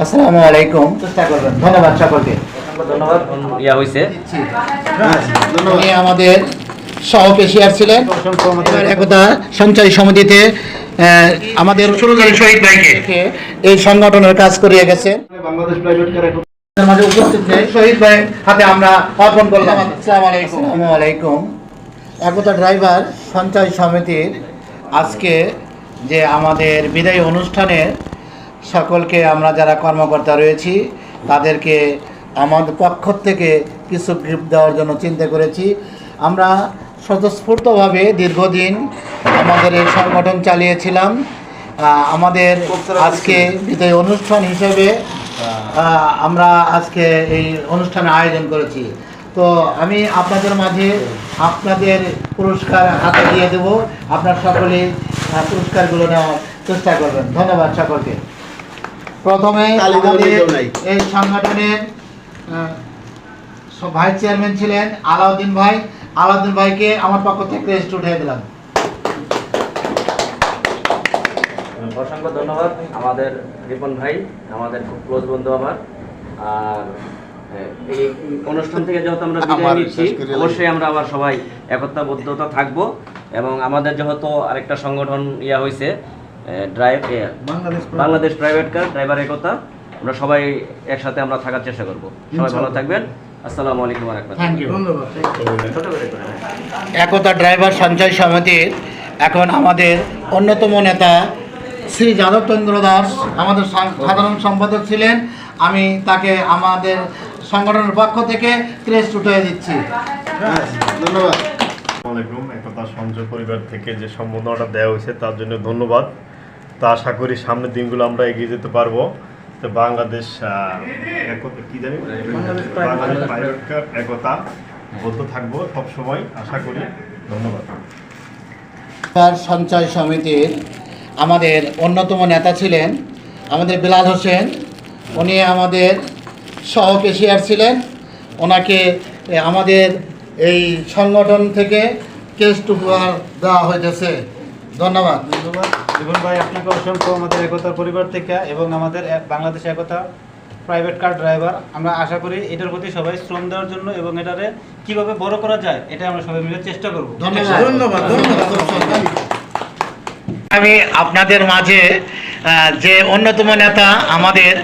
আসসালামু আলাইকুম। চেষ্টা করবেন। ধন্যবাদ সকলকে। ধন্যবাদ। ইয়া হয়েছে উনি আমাদের সহ পেশিয়ার ছিলেন। একতা সঞ্চয় সমিতিতে আহ, আমাদের শহীদ ভাইকে। এই সংগঠনের কাজ করিয়ে গেছে। বাংলাদেশ প্রাইভেট মাঝে উপস্থিত নেই শহীদ ভাই হাতে আমরা অর্পণ করলাম। আসসালামু আলাইকুম। আলাইকুম। একতা ড্রাইভার সঞ্চয় সমিতির আজকে যে আমাদের বিদায়ী অনুষ্ঠানে সকলকে আমরা যারা কর্মকর্তা রয়েছি, তাদেরকে আমাদের পক্ষ থেকে কিছু গিফট দেওয়ার জন্য চিন্তা করেছি। আমরা স্বতঃস্ফূর্তভাবে দীর্ঘদিন আমাদের এই সংগঠন চালিয়েছিলাম। আমাদের আজকে বিদায়ী অনুষ্ঠান হিসেবে আমরা আজকে এই অনুষ্ঠানের আয়োজন করেছি। তো আমি আপনাদের মাঝে আপনাদের পুরস্কার হাতে দিয়ে দেব। আপনার সকলে পুরস্কারগুলো নেওয়ার চেষ্টা করবেন। ধন্যবাদ সকলকে। প্রথমে। এই সংগঠনের ভাইস চেয়ারম্যান ছিলেন আলাউদ্দিন ভাই আলাউদ্দিন ভাইকে আমার পক্ষ থেকে রেস্ট উঠিয়ে দিলাম অসংখ্য ধন্যবাদ আমাদের রিপন ভাই আমাদের খুব ক্লোজ বন্ধু আমার আর এই অনুষ্ঠান থেকে যেহেতু আমরা বিদায় নিচ্ছি। অবশ্যই আমরা আবার সবাই একতাবদ্ধতা থাকব এবং আমাদের যেহেতু আরেকটা সংগঠন ইয়া হয়েছে drive Bangladesh private car driver Ekota. আমরা সবাই একসাথে আমরা থাকার চেষ্টা করব। সবাই ভালো থাকবেন। আসসালামু আলাইকুম। একতা ড্রাইভার সঞ্চয় সমিতির এখন আমাদের অন্যতম নেতা শ্রী যাদবচন্দ্র দাস আমাদের সাধারণ সম্পাদক ছিলেন। আমি তাকে আমাদের সংগঠনের পক্ষ থেকে ক্রেস্ট উঠিয়ে দিচ্ছি। ধন্যবাদ। একতা সঞ্চয় পরিবার থেকে যে সম্বোধনাটা দেওয়া হয়েছে তার জন্য ধন্যবাদ। তা আশা করি সামনের দিনগুলো আমরা এগিয়ে যেতে পারব। তো বাংলাদেশ একতা কি জানি? বাংলাদেশ প্রাইভেট কার একতা বদ্ধ থাকব সবসময় আশা করি ধন্যবাদ। সঞ্চয় সমিতির আমাদের অন্যতম নেতা ছিলেন আমাদের বিলাল হোসেন। উনি আমাদের সহ কেশিয়ার ছিলেন। ওনাকে আমাদের এই সংগঠন থেকে কেস্ট উপহার দেওয়া হইতেছে। ধন্যবাদ। ধন্যবাদ। জীবন ভাই আপনাকে অসংখ্য আমাদের একতার পরিবার থেকে এবং আমাদের এক- Bangladesh Ekota private car driver আমরা আশা করি এটার প্রতি সবাই শ্রম দেওয়ার জন্য এবং এটারে কীভাবে বড় করা যায় এটা আমরা সবাই মিলে চেষ্টা করব। ধন্যবাদ। ধন্যবাদ ধন্যবাদ। আমি আপনাদের মাঝে যে অন্যতম নেতা আমাদের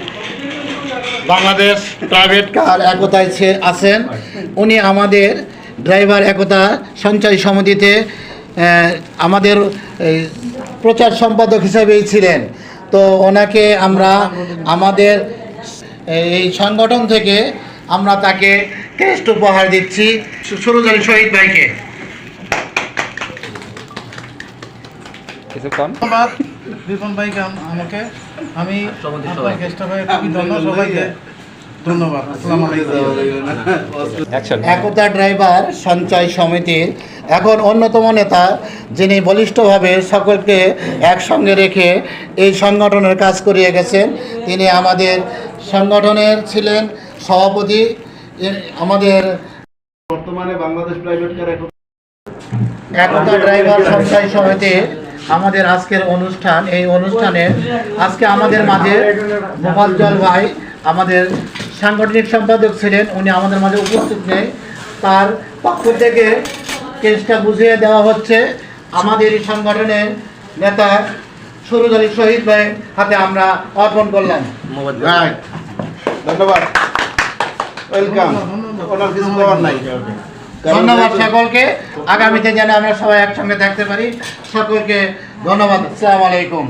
বাংলাদেশ প্রাইভেট কার একতায় আছেন উনি আমাদের ড্রাইভার একতা সঞ্চয় সমিতিতে আমাদের প্রচার সম্পাদক হিসেবেই ছিলেন। তো ওনাকে আমরা আমাদের এই সংগঠন থেকে আমরা তাকে ক্রেস্ট উপহার দিচ্ছি। সুরজ আলী শহীদ ভাইকে। ধন্যবাদ। রিপন ভাইকে আমাকে। আমি আপনার গেস্ট ভাই ধন্যবাদ সবাইকে। ধন্যবাদ একতা ড্রাইভার সঞ্চয় সমিতির এখন অন্যতম নেতা যিনি বলিষ্ঠভাবে সকলকে একসঙ্গে রেখে এই সংগঠনের কাজ করিয়ে গেছেন। তিনি আমাদের সংগঠনের ছিলেন সভাপতি। আমাদের বর্তমানে Bangladesh private car Ekota driver সঞ্চয় সমিতি আমাদের আজকের অনুষ্ঠান। এই অনুষ্ঠানে আজকে আমাদের মাঝে মোফাজ্জল ভাই আমাদের সাংগঠনিক সম্পাদক ছিলেন উনি আমাদের মাঝে উপস্থিত নেই। তার পক্ষ থেকে কেসটা বুঝিয়ে দেওয়া হচ্ছে। আমাদের এই সংগঠনের নেতা সুরজ আলী শহীদ ভাই হাতে আমরা অর্পণ করলাম। ধন্যবাদ। ওয়েলকাম ওনার কিছু দেওয়ার নাই। ধন্যবাদ সকলকে। আগামীতে যেন আমরা সবাই একসঙ্গে থাকতে পারি। সকলকে ধন্যবাদ। আসসালামু আলাইকুম।